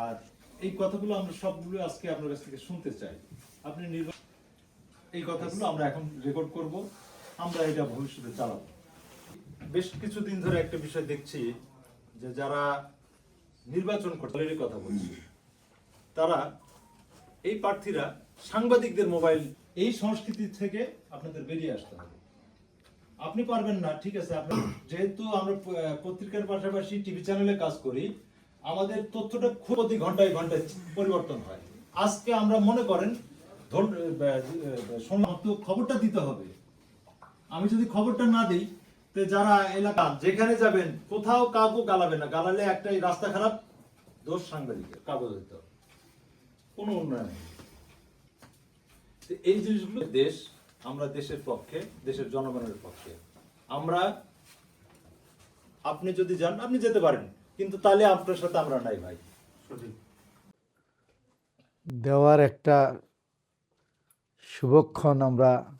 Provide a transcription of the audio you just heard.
আর এই কথাগুলো আমরা সবগুলো আজকে আপনার কাছ থেকে শুনতে চাই। আপনি এই কথাগুলো আমরা এখন রেকর্ড করব। আমরা এটা ভবিষ্যতে চালাবো। বেশ কিছুদিন ধরে একটা বিষয় দেখছি যে যারা নির্বাচন করতে কথা বলছি, তারা এই প্রার্থীরা সাংবাদিকদের মোবাইল এই সংস্কৃতি থেকে আপনাদের বেরিয়ে আসতে হবে। আপনি পারবেন না ঠিক আছে আপনি যেহেতু আমরা পত্রিকার পাশাপাশি টিভি চ্যানেলে কাজ করি আমাদের তথ্যটা খুব প্রতি ঘন্টায় ঘন্টায় পরিবর্তন হয়। আজকে আমরা মনে করেন ধর- আহ, আহ, শুনলাম তো খবরটা দিতে হবে। আমি যদি খবরটা না দিই তো যারা এলাকা যেখানে যাবেন কোথাও কাউকে গালাবে না গালালে একটাই রাস্তা খারাপ দোষ সাংবাদিকের কাগজ দিতে কোনো উন্নয়ন এই জিনিসগুলো দেশ আমরা দেশের পক্ষে, দেশের জনগণের পক্ষে। আমরা, আপনি যদি যান, আপনি যেতে পারেন, কিন্তু তাহলে আপনার সাথে আমরা নাই ভাই। দেওয়ার একটা শুভক্ষণ আমরা